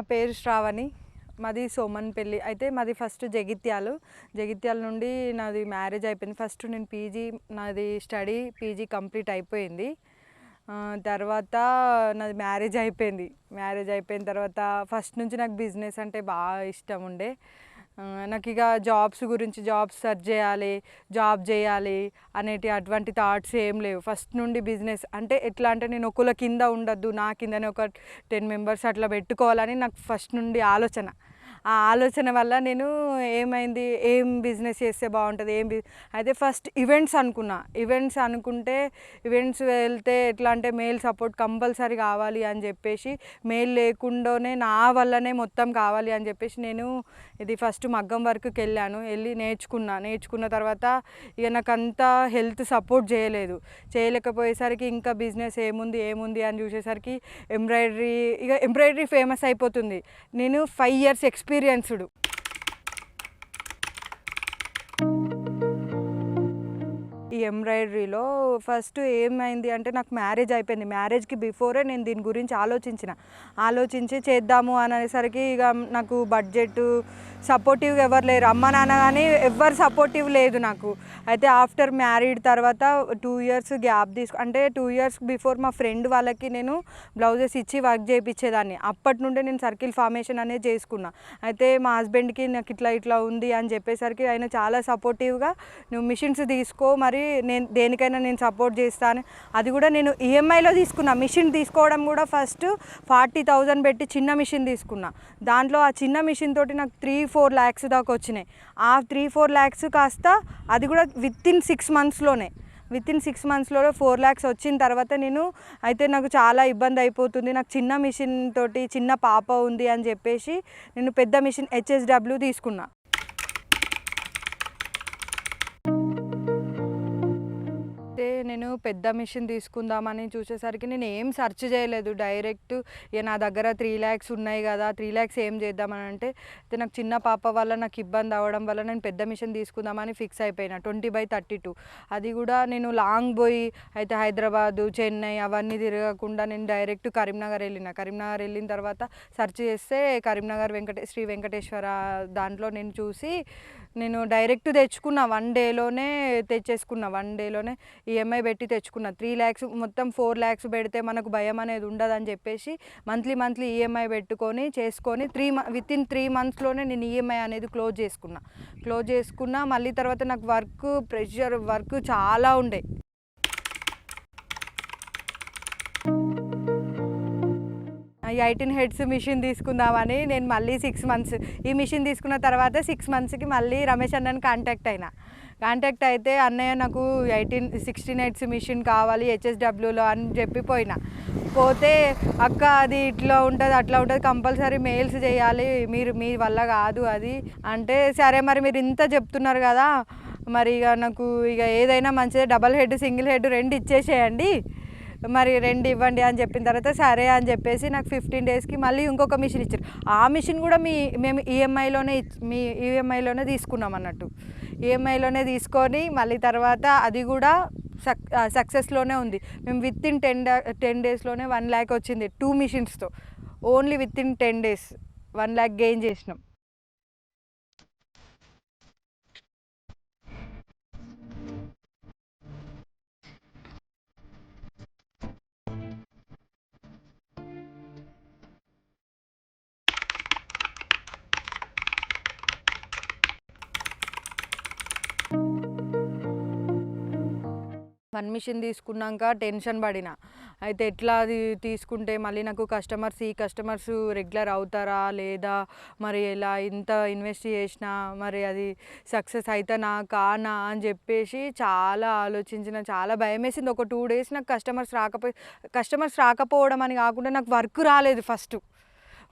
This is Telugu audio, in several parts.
నా పేరు శ్రావణి. మాది సోమన్ పెళ్ళి అయితే మాది ఫస్ట్ జగిత్యాలు. జగిత్యాల నుండి నాది మ్యారేజ్ అయిపోయింది. ఫస్ట్ నేను పీజీ నాది స్టడీ పీజీ కంప్లీట్ అయిపోయింది. తర్వాత నాది మ్యారేజ్ అయిపోయింది. మ్యారేజ్ అయిపోయిన తర్వాత ఫస్ట్ నుంచి నాకు బిజినెస్ అంటే బాగా ఇష్టం ఉండే. నాకు ఇక జాబ్స్ గురించి జాబ్స్ సెర్చ్ చేయాలి జాబ్ చేయాలి అనేటి అటువంటి థాట్స్ ఏం లేవు. ఫస్ట్ నుండి బిజినెస్ అంటే ఎట్లా అంటే నేను ఒకళ్ళ కింద ఉండద్దు నా కిందనే ఒక టెన్ మెంబర్స్ అట్లా పెట్టుకోవాలని నాకు ఫస్ట్ నుండి ఆలోచన. ఆ ఆలోచన వల్ల నేను ఏమైంది? ఏం బిజినెస్ చేస్తే బాగుంటుంది? ఏం అయితే ఫస్ట్ ఈవెంట్స్ అనుకున్నా. ఈవెంట్స్ అనుకుంటే ఈవెంట్స్ వెళ్తే ఎట్లా అంటే మెయిల్ సపోర్ట్ కంపల్సరీ కావాలి అని చెప్పేసి మెయిల్ లేకుండానే నా వల్లనే మొత్తం కావాలి అని చెప్పేసి నేను ఇది ఫస్ట్ మగ్గం వర్క్కి వెళ్ళాను వెళ్ళి నేర్చుకున్నా. నేర్చుకున్న తర్వాత ఇక నాకు అంతా హెల్త్ సపోర్ట్ చేయలేదు. చేయలేకపోయేసరికి ఇంకా బిజినెస్ ఏముంది? ఏముంది? అని చూసేసరికి ఎంబ్రాయిడరీ ఇక ఎంబ్రాయిడరీ ఫేమస్ అయిపోతుంది. నేను ఫైవ్ ఇయర్స్ ఎక్స్పీరియన్స్డ్. ఎంబ్రాయిడరీలో ఫస్ట్ ఏమైంది అంటే నాకు మ్యారేజ్ అయిపోయింది. మ్యారేజ్కి బిఫోరే నేను దీని గురించి ఆలోచించిన. ఆలోచించి చేద్దాము అనేసరికి ఇక నాకు బడ్జెట్ సపోర్టివ్ ఎవరు లేరు. అమ్మ నాన్న కానీ ఎవరు సపోర్టివ్ లేదు నాకు. అయితే ఆఫ్టర్ మ్యారీడ్ తర్వాత టూ ఇయర్స్ గ్యాప్ తీసుకు అంటే టూ ఇయర్స్ బిఫోర్ మా ఫ్రెండ్ వాళ్ళకి నేను బ్లౌజెస్ ఇచ్చి వర్క్ చేయించేదాన్ని అప్పటి నుండే నేను సర్కిల్ ఫార్మేషన్ అనేది చేసుకున్నా. అయితే మా హస్బెండ్కి నాకు ఇట్లా ఇట్లా ఉంది అని చెప్పేసరికి ఆయన చాలా సపోర్టివ్గా నువ్వు మిషన్స్ తీసుకో మరి నేను దేనికైనా నేను సపోర్ట్ చేస్తాను. అది కూడా నేను ఈఎంఐలో తీసుకున్నా. మిషన్ తీసుకోవడం కూడా ఫస్ట్ ఫార్టీ థౌజండ్ పెట్టి చిన్న మిషన్ తీసుకున్నా. దాంట్లో ఆ చిన్న మిషన్ తోటి నాకు త్రీ ఫోర్ ల్యాక్స్ దాకా వచ్చినాయి. ఆ త్రీ ఫోర్ ల్యాక్స్ కాస్త అది కూడా విత్ ఇన్ సిక్స్ మంత్స్లోనే విత్ ఇన్ సిక్స్ మంత్స్లో ఫోర్ ల్యాక్స్ వచ్చిన తర్వాత నేను అయితే నాకు చాలా ఇబ్బంది అయిపోతుంది. నాకు చిన్న మిషన్ తోటి చిన్న పాప ఉంది అని చెప్పేసి నేను పెద్ద మిషన్ హెచ్ఎస్డబ్ల్యూ తీసుకున్నా. నేను పెద్ద మిషన్ తీసుకుందామని చూసేసరికి నేను ఏం సెర్చ్ చేయలేదు. డైరెక్ట్ ఇక నా దగ్గర త్రీ ల్యాక్స్ ఉన్నాయి కదా త్రీ ల్యాక్స్ ఏం చేద్దామని అంటే అయితే నాకు చిన్న పాప వల్ల నాకు ఇబ్బంది అవ్వడం వల్ల నేను పెద్ద మిషన్ తీసుకుందామని ఫిక్స్ అయిపోయినా ట్వంటీ బై థర్టీ టూ అది కూడా నేను లాంగ్ పోయి అయితే హైదరాబాదు చెన్నై అవన్నీ తిరగకుండా నేను డైరెక్ట్ కరీంనగర్ వెళ్ళిన. కరీంనగర్ వెళ్ళిన తర్వాత సెర్చ్ చేస్తే కరీంనగర్ వెంకటే శ్రీ వెంకటేశ్వర దాంట్లో నేను చూసి నేను డైరెక్ట్ తెచ్చుకున్న వన్ డేలోనే తెచ్చేసుకున్న వన్ డేలోనే ఈఎంఐ పెట్టి తెచ్చుకున్న. త్రీ ల్యాక్స్ మొత్తం ఫోర్ ల్యాక్స్ పెడితే మనకు భయం అనేది ఉండదని చెప్పేసి మంత్లీ మంత్లీ ఈఎంఐ పెట్టుకొని చేసుకొని త్రీ విత్ ఇన్ త్రీ మంత్స్లోనే నేను ఈఎంఐ అనేది క్లోజ్ చేసుకున్నా. క్లోజ్ చేసుకున్నా మళ్ళీ తర్వాత నాకు వర్క్ ప్రెషర్ వర్క్ చాలా ఉండే. ఈ ఎయిటీన్ హెడ్స్ మిషన్ తీసుకుందామని నేను మళ్ళీ సిక్స్ మంత్స్ ఈ మిషన్ తీసుకున్న తర్వాత సిక్స్ మంత్స్కి మళ్ళీ రమేష్ అన్నని కాంటాక్ట్ అయినా. కాంటాక్ట్ అయితే అన్నయ్య నాకు ఎయిటీన్ సిక్స్టీన్ ఎయిట్స్ మిషన్ కావాలి హెచ్ఎస్డబ్ల్యూలో అని చెప్పిపోయినా. పోతే అక్క అది ఇట్లా ఉంటుంది అట్లా ఉంటుంది కంపల్సరీ మెయిల్స్ చేయాలి మీరు మీ వల్ల కాదు అది అంటే సరే మరి మీరు ఇంత చెప్తున్నారు కదా మరి ఇక నాకు ఇక ఏదైనా మంచిదే డబల్ హెడ్ సింగిల్ హెడ్ రెండు ఇచ్చేసేయండి మరి రెండు ఇవ్వండి అని చెప్పిన తర్వాత సరే అని చెప్పేసి నాకు ఫిఫ్టీన్ డేస్కి మళ్ళీ ఇంకొక మిషన్ ఇచ్చారు. ఆ మిషన్ కూడా మీ మేము ఈఎంఐలోనే మీ ఈఎంఐలోనే తీసుకున్నాం అన్నట్టు. ఈఎంఐలోనే తీసుకొని మళ్ళీ తర్వాత అది కూడా సక్ సక్సెస్లోనే ఉంది. మేము విత్ ఇన్ టెన్ టెన్ డేస్లోనే వన్ ల్యాక్ వచ్చింది. Two మిషన్స్తో only within ten days one lakh gain చేసినాం. వన్ తీసుకున్నాక టెన్షన్ పడిన. అయితే ఎట్లా అది తీసుకుంటే మళ్ళీ నాకు కస్టమర్స్ ఈ కస్టమర్స్ రెగ్యులర్ అవుతారా లేదా మరి ఎలా ఇంత ఇన్వెస్ట్ చేసినా మరి అది సక్సెస్ అవుతానా కానా అని చెప్పేసి చాలా ఆలోచించిన చాలా భయం వేసింది ఒక టూ డేస్ నాకు కస్టమర్స్ రాకపోయి కస్టమర్స్ రాకపోవడం అని కాకుండా నాకు వర్క్ రాలేదు ఫస్ట్.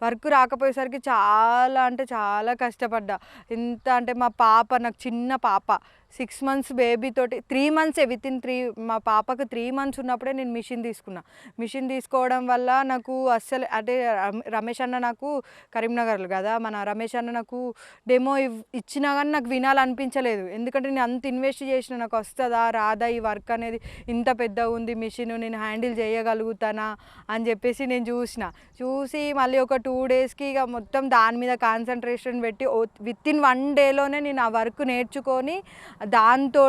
వర్క్ రాకపోయేసరికి చాలా అంటే చాలా కష్టపడ్డా. ఎంత అంటే మా పాప నాకు చిన్న పాప. సిక్స్ మంత్స్ బేబీ తోటి త్రీ మంత్సే విత్ ఇన్ త్రీ మా పాపకు త్రీ మంత్స్ ఉన్నప్పుడే నేను మిషన్ తీసుకున్నా. మిషన్ తీసుకోవడం వల్ల నాకు అస్సలు అంటే రమేష్ అన్న నాకు కరీంనగర్లో కదా మన రమేష్ అన్న నాకు డెమో ఇచ్చినా కానీ నాకు వినాలనిపించలేదు. ఎందుకంటే నేను అంత ఇన్వెస్ట్ చేసిన నాకు వస్తుందా రాదా ఈ వర్క్ అనేది? ఇంత పెద్ద ఉంది మిషన్ నేను హ్యాండిల్ చేయగలుగుతానా? అని చెప్పేసి నేను చూసిన. చూసి మళ్ళీ ఒక టూ డేస్కి ఇక మొత్తం దాని మీద కాన్సన్ట్రేషన్ పెట్టి విత్ ఇన్ వన్ డేలోనే నేను ఆ వర్క్ నేర్చుకొని దాంతో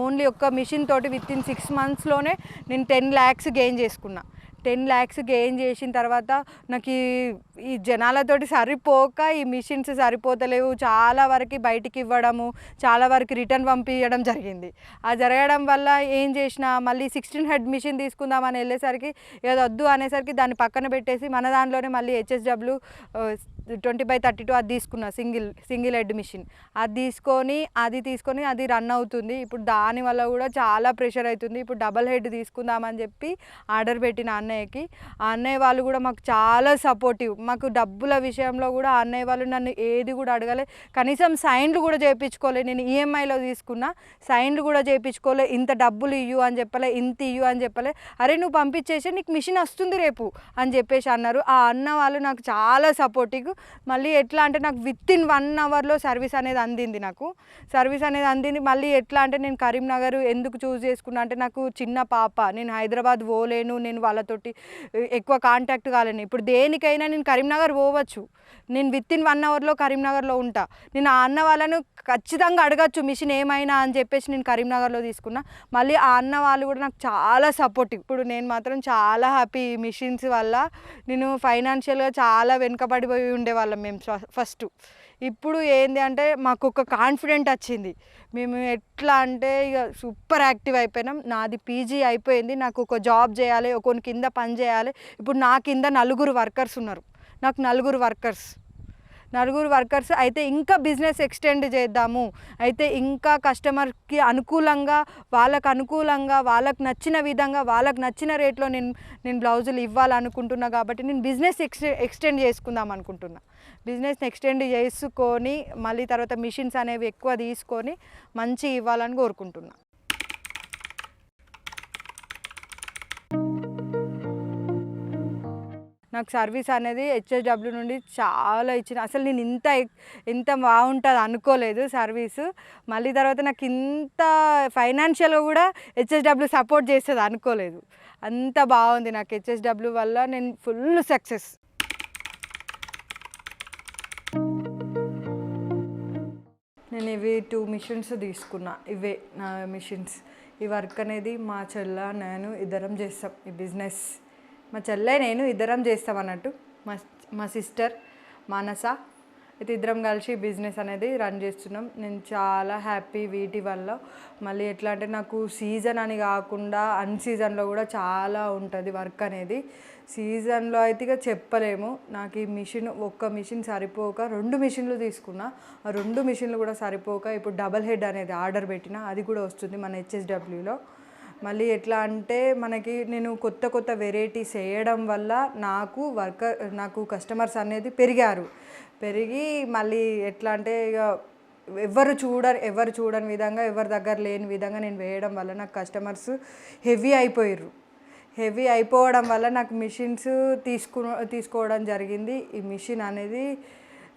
ఓన్లీ ఒక్క మిషన్ తోటి విత్ ఇన్ సిక్స్ మంత్స్లోనే నేను టెన్ ల్యాక్స్ గెయిన్ చేసుకున్నా. టెన్ ల్యాక్స్ గెయిన్ చేసిన తర్వాత నాకు ఈ ఈ జనాలతోటి సరిపోక ఈ మిషన్స్ సరిపోతలేవు. చాలా వరకు బయటికి ఇవ్వడము చాలా వరకు రిటర్న్ పంపించడం జరిగింది. ఆ జరగడం వల్ల ఏం చేసిన మళ్ళీ సిక్స్టీన్ హెడ్ మిషన్ తీసుకుందామని వెళ్ళేసరికి ఏదో వద్దు అనేసరికి దాన్ని పక్కన పెట్టేసి మన దాంట్లోనే మళ్ళీ HSW twenty by thirty two అది తీసుకున్నా సింగిల్ సింగిల్ హెడ్ మిషన్. అది తీసుకొని అది తీసుకొని అది రన్ అవుతుంది. ఇప్పుడు దానివల్ల కూడా చాలా ప్రెషర్ అవుతుంది ఇప్పుడు డబల్ హెడ్ తీసుకుందామని చెప్పి ఆర్డర్ పెట్టిన అన్నయ్యకి. ఆ అన్నయ్య వాళ్ళు కూడా మాకు చాలా సపోర్టివ్. మాకు డబ్బుల విషయంలో కూడా ఆ అన్నయ్య వాళ్ళు నన్ను ఏది కూడా అడగలే. కనీసం సైన్లు కూడా చేయించుకోలే. నేను ఈఎంఐలో తీసుకున్నా సైన్లు కూడా చేయించుకోలే. ఇంత డబ్బులు ఇయ్యు అని చెప్పలే ఇంత ఇయ్యు అని చెప్పలే. అరే నువ్వు పంపించేసి నీకు మిషన్ వస్తుంది రేపు అని చెప్పేసి అన్నారు. ఆ అన్న వాళ్ళు నాకు చాలా సపోర్టివ్. మళ్ళీ ఎట్లా అంటే నాకు విత్ ఇన్ వన్ అవర్లో సర్వీస్ అనేది అందింది నాకు. సర్వీస్ అనేది అందింది. మళ్ళీ ఎట్లా అంటే నేను కరీంనగర్ ఎందుకు చూస్ చేసుకున్నా అంటే నాకు చిన్న పాప నేను హైదరాబాద్ పోలేను నేను వాళ్ళతోటి ఎక్కువ కాంటాక్ట్ కాలేను. ఇప్పుడు దేనికైనా నేను కరీంనగర్ పోవచ్చు. నేను విత్ ఇన్ వన్ అవర్లో కరీంనగర్లో ఉంటా. నేను ఆ అన్న వాళ్ళను ఖచ్చితంగా అడగచ్చు మిషన్ ఏమైనా అని చెప్పేసి నేను కరీంనగర్లో తీసుకున్నా. మళ్ళీ ఆ అన్న వాళ్ళు కూడా నాకు చాలా సపోర్టివ్ ఇప్పుడు నేను మాత్రం చాలా హ్యాపీ మిషన్స్ వల్ల నేను ఫైనాన్షియల్గా చాలా వెనుకబడిపోయి ఉండేవాళ్ళం మేము ఫస్ట్ ఇప్పుడు ఏంది అంటే మాకు ఒక కాన్ఫిడెంట్ వచ్చింది. మేము ఎట్లా అంటే ఇక సూపర్ యాక్టివ్ అయిపోయినాం. నాది పీజీ అయిపోయింది. నాకు ఒక జాబ్ చేయాలి ఒకరి కింద పని చేయాలి. ఇప్పుడు నా కింద నలుగురు వర్కర్స్ ఉన్నారు. నాకు నలుగురు వర్కర్స్ నలుగురు వర్కర్స్ అయితే ఇంకా బిజినెస్ ఎక్స్టెండ్ చేద్దాము. అయితే ఇంకా కస్టమర్కి అనుకూలంగా వాళ్ళకు అనుకూలంగా వాళ్ళకు నచ్చిన విధంగా వాళ్ళకు నచ్చిన రేట్లో నేను నేను బ్లౌజులు ఇవ్వాలనుకుంటున్నా కాబట్టి నేను బిజినెస్ ఎక్స్ ఎక్స్టెండ్ చేసుకుందాం అనుకుంటున్నా. బిజినెస్ ఎక్స్టెండ్ చేసుకొని మళ్ళీ తర్వాత మిషన్స్ అనేవి ఎక్కువ తీసుకొని మంచి ఇవ్వాలని కోరుకుంటున్నా. నాకు సర్వీస్ అనేది హెచ్ఎస్డబ్ల్యూ నుండి చాలా ఇచ్చిన. అసలు నేను ఇంత ఎక్- ఇంత బాగుంటుంది అనుకోలేదు సర్వీసు. మళ్ళీ తర్వాత నాకు ఇంత ఫైనాన్షియల్గా కూడా హెచ్ఎస్డబ్ల్యూ సపోర్ట్ చేస్తుంది అనుకోలేదు. అంత బాగుంది నాకు హెచ్ఎస్డబ్ల్యూ వల్ల నేను ఫుల్ సక్సెస్. నేను ఇవి టూ మిషన్స్ తీసుకున్నా. ఇవే నా మిషన్స్. ఈ వర్క్ అనేది మా చెల్ల నేను ఇద్దరం చేస్తాం. ఈ బిజినెస్. మా చెల్లె నేను ఇద్దరం చేస్తాం అన్నట్టు. మా మా సిస్టర్ మానస. అయితే ఇద్దరం కలిసి బిజినెస్ అనేది రన్ చేస్తున్నాం. నేను చాలా హ్యాపీ వీటి వల్ల. మళ్ళీ ఎట్లా అంటే నాకు సీజన్ అని కాకుండా అన్ సీజన్లో కూడా చాలా ఉంటుంది వర్క్ అనేది. సీజన్లో అయితే ఇక చెప్పలేము. నాకు ఈ మిషన్ ఒక్క మిషన్ సరిపోక రెండు మిషన్లు తీసుకున్నా. ఆ రెండు మిషన్లు కూడా సరిపోక ఇప్పుడు డబల్ హెడ్ అనేది ఆర్డర్ పెట్టిన అది కూడా వస్తుంది మన హెచ్ఎస్డబ్ల్యూలో మళ్ళీ ఎట్లా అంటే మనకి నేను కొత్త కొత్త వెరైటీస్ వేయడం వల్ల నాకు వర్కర్ నాకు కస్టమర్స్ అనేది పెరిగారు. పెరిగి మళ్ళీ ఎట్లా అంటే ఇక ఎవరు చూడ ఎవరు చూడని విధంగా ఎవరి దగ్గర లేని విధంగా నేను వేయడం వల్ల నాకు కస్టమర్స్ హెవీ అయిపోయారు హెవీ అయిపోవడం వల్ల నాకు మిషన్స్ తీసుకు తీసుకోవడం జరిగింది. ఈ మిషన్ అనేది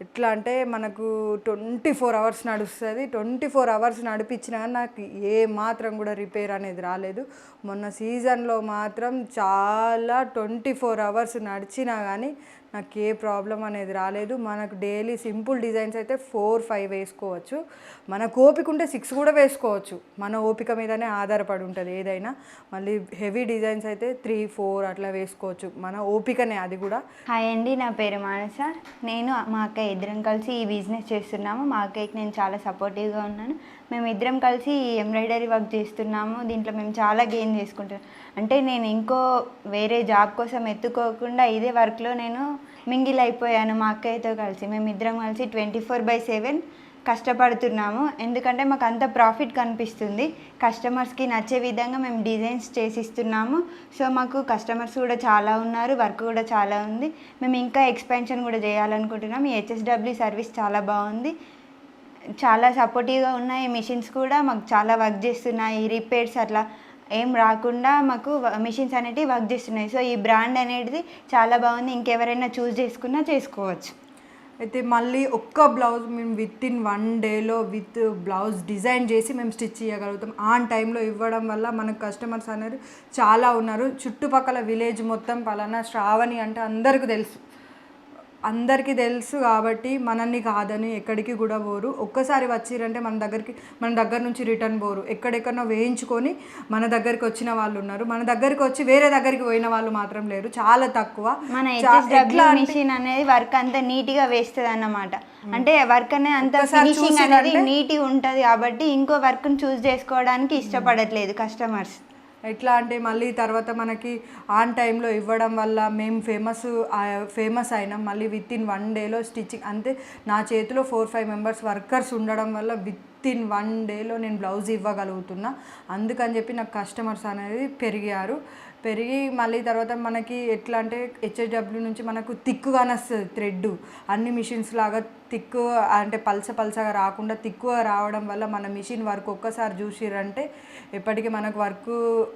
ఎట్లా అంటే మనకు ట్వంటీ ఫోర్ అవర్స్ నడుస్తుంది. ట్వంటీ ఫోర్ అవర్స్ నడిపించినా కానీ నాకు ఏ మాత్రం కూడా రిపేర్ అనేది రాలేదు. మొన్న సీజన్లో మాత్రం చాలా ట్వంటీ ఫోర్ అవర్స్ నడిచినా కానీ నాకు ఏ ప్రాబ్లం అనేది రాలేదు. మనకు డైలీ సింపుల్ డిజైన్స్ అయితే ఫోర్ ఫైవ్ వేసుకోవచ్చు. మనకు ఓపిక ఉంటే సిక్స్ కూడా వేసుకోవచ్చు. మన ఓపిక మీదనే ఆధారపడి ఉంటుంది ఏదైనా. మళ్ళీ హెవీ డిజైన్స్ అయితే త్రీ ఫోర్ అట్లా వేసుకోవచ్చు. మన ఓపికనే అది కూడా. హాయ్ అండి నా పేరు మానస. నేను మా అక్క ఇద్దరం కలిసి ఈ బిజినెస్ చేస్తున్నాము. మా అక్కకి నేను చాలా సపోర్టివ్గా ఉన్నాను. మేము ఇద్దరం కలిసి ఎంబ్రాయిడరీ వర్క్ చేస్తున్నాము. దీంట్లో మేము చాలా గెయిన్ చేసుకుంటాం. అంటే నేను ఇంకో వేరే జాబ్ కోసం ఎత్తుకోకుండా ఇదే వర్క్లో నేను మింగిల్ అయిపోయాను మా అక్కయ్యతో కలిసి. మేము ఇద్దరం కలిసి ట్వంటీ ఫోర్ బై సెవెన్ కష్టపడుతున్నాము. ఎందుకంటే మాకు అంత ప్రాఫిట్ కనిపిస్తుంది. కస్టమర్స్కి నచ్చే విధంగా మేము డిజైన్స్ చేసిస్తున్నాము. సో మాకు కస్టమర్స్ కూడా చాలా ఉన్నారు. వర్క్ కూడా చాలా ఉంది. మేము ఇంకా ఎక్స్పాన్షన్ కూడా చేయాలనుకుంటున్నాం ఈ హెచ్ఎస్డబ్ల్యూ సర్వీస్ చాలా బాగుంది. చాలా సపోర్టివ్గా ఉన్నాయి. మిషన్స్ కూడా మాకు చాలా వర్క్ చేస్తున్నాయి. రిపేర్స్ అట్లా ఏం రాకుండా మాకు మిషన్స్ అనేటివి వర్క్ చేస్తున్నాయి. సో ఈ బ్రాండ్ అనేది చాలా బాగుంది. ఇంకెవరైనా చూస్ చేసుకున్నా చేసుకోవచ్చు. అయితే మళ్ళీ ఒక్క బ్లౌజ్ మేము విత్ ఇన్ వన్ డేలో విత్ బ్లౌజ్ డిజైన్ చేసి మేము స్టిచ్ చేయగలుగుతాం. ఆన్ టైంలో ఇవ్వడం వల్ల మనకు కస్టమర్స్ అనేది చాలా ఉన్నారు. చుట్టుపక్కల విలేజ్ మొత్తం పలానా శ్రావణి అంటే అందరికీ తెలుసు. అందరికీ తెలుసు కాబట్టి మనల్ని కాదని ఎక్కడికి కూడా పోరు. ఒక్కసారి వచ్చిరంటే మన దగ్గరికి మన దగ్గర నుంచి రిటర్న్ పోరు. ఎక్కడెక్కడో వేయించుకొని మన దగ్గరికి వచ్చిన వాళ్ళు ఉన్నారు. మన దగ్గరికి వచ్చి వేరే దగ్గరికి పోయిన వాళ్ళు మాత్రం లేరు. చాలా తక్కువ. మన మిషన్ అనేది వర్క్ అంతా నీట్గా వేస్తుంది అన్నమాట అంటే వర్క్ అనేది అంత ఫినిషింగ్ అనేది నీట్గా ఉంటుంది కాబట్టి ఇంకో వర్క్ని చూస్ చేసుకోవడానికి ఇష్టపడట్లేదు కస్టమర్స్ ఎట్లా అంటే మళ్ళీ తర్వాత మనకి ఆన్ టైంలో ఇవ్వడం వల్ల మేము ఫేమస్ ఫేమస్ అయినాం. మళ్ళీ విత్ ఇన్ వన్ డేలో స్టిచ్చింగ్ అంతే. నా చేతిలో ఫోర్ ఫైవ్ మెంబర్స్ వర్కర్స్ ఉండడం వల్ల విత్ ఇన్ వన్ డేలో నేను బ్లౌజ్ ఇవ్వగలుగుతున్నా. అందుకని చెప్పి నాకు కస్టమర్స్ అనేది పెరిగారు. పెరిగి మళ్ళీ తర్వాత మనకి ఎట్లా అంటే హెచ్ఎస్డబ్ల్యూ నుంచి మనకు తిక్కుగానే వస్తుంది థ్రెడ్ అన్ని మిషన్స్ లాగా తిక్కు అంటే పల్స పల్సగా రాకుండా తిక్కుగా రావడం వల్ల మన మిషన్ వర్క్ ఒక్కసారి చూసిరంటే ఎప్పటికీ మనకు వర్క్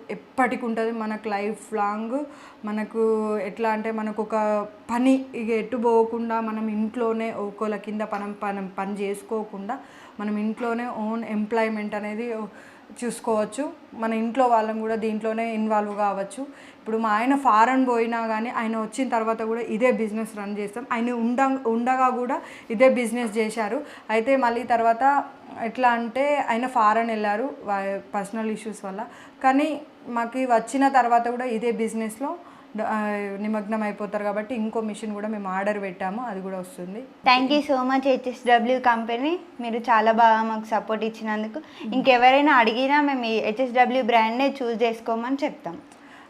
ఎప్పటికి ఉంటుంది. మనకు లైఫ్ లాంగ్ మనకు ఎట్లా అంటే మనకు ఒక పని ఇక ఎటు పోకుండా మనం ఇంట్లోనే ఒకళ్ళ కింద మనం పని పని చేసుకోకుండా మనం ఇంట్లోనే ఓన్ ఎంప్లాయ్మెంట్ అనేది చూసుకోవచ్చు. మన ఇంట్లో వాళ్ళం కూడా దీంట్లోనే ఇన్వాల్వ్ కావచ్చు. ఇప్పుడు మా ఆయన ఫారెన్ పోయినా కానీ ఆయన వచ్చిన తర్వాత కూడా ఇదే బిజినెస్ రన్ చేస్తాం. ఆయన ఉండ ఉండగా కూడా ఇదే బిజినెస్ చేశారు. అయితే మళ్ళీ తర్వాత ఎట్లా అంటే ఆయన ఫారెన్ వెళ్ళారు పర్సనల్ ఇష్యూస్ వల్ల. కానీ మాకు వచ్చిన తర్వాత కూడా ఇదే బిజినెస్లో నిమగ్నం అయిపోతారు కాబట్టి ఇంకో మిషన్ కూడా మేము ఆర్డర్ పెట్టాము అది కూడా వస్తుంది. Thank you so much HSW company మీరు చాలా బాగా మాకు సపోర్ట్ ఇచ్చినందుకు. ఇంకెవరైనా అడిగినా మేము హెచ్ఎస్డబ్ల్యూ బ్రాండ్నే చూస్ చేసుకోమని చెప్తాం.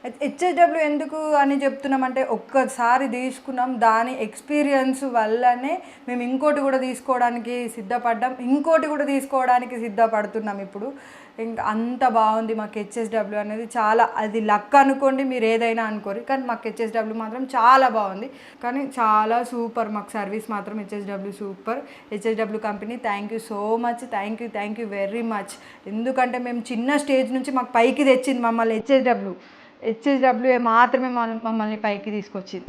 హెచ్ఎస్డబ్ల్యూ ఎందుకు అని చెప్తున్నామంటే ఒక్కసారి తీసుకున్నాం. దాని ఎక్స్పీరియన్స్ వల్లనే మేము ఇంకోటి కూడా తీసుకోవడానికి సిద్ధపడ్డాం. ఇంకోటి కూడా తీసుకోవడానికి సిద్ధపడుతున్నాం ఇప్పుడు. ఇంకా అంత బాగుంది మాకు హెచ్ఎస్డబ్ల్యూ అనేది. చాలా అది లక్ అనుకోండి మీరు ఏదైనా అనుకోరు. కానీ మాకు హెచ్ఎస్డబ్ల్యూ మాత్రం చాలా బాగుంది. కానీ చాలా సూపర్ మాకు సర్వీస్ మాత్రం HSW super. HSW company thank you so much thank you thank you very much ఎందుకంటే మేము చిన్న స్టేజ్ నుంచి మాకు పైకి తెచ్చింది మమ్మల్ని హెచ్ఎస్డబ్ల్యూ. హెచ్ఎస్డబ్ల్యూఏ మాత్రమే మమ్మల్ని మమ్మల్ని పైకి తీసుకొచ్చింది.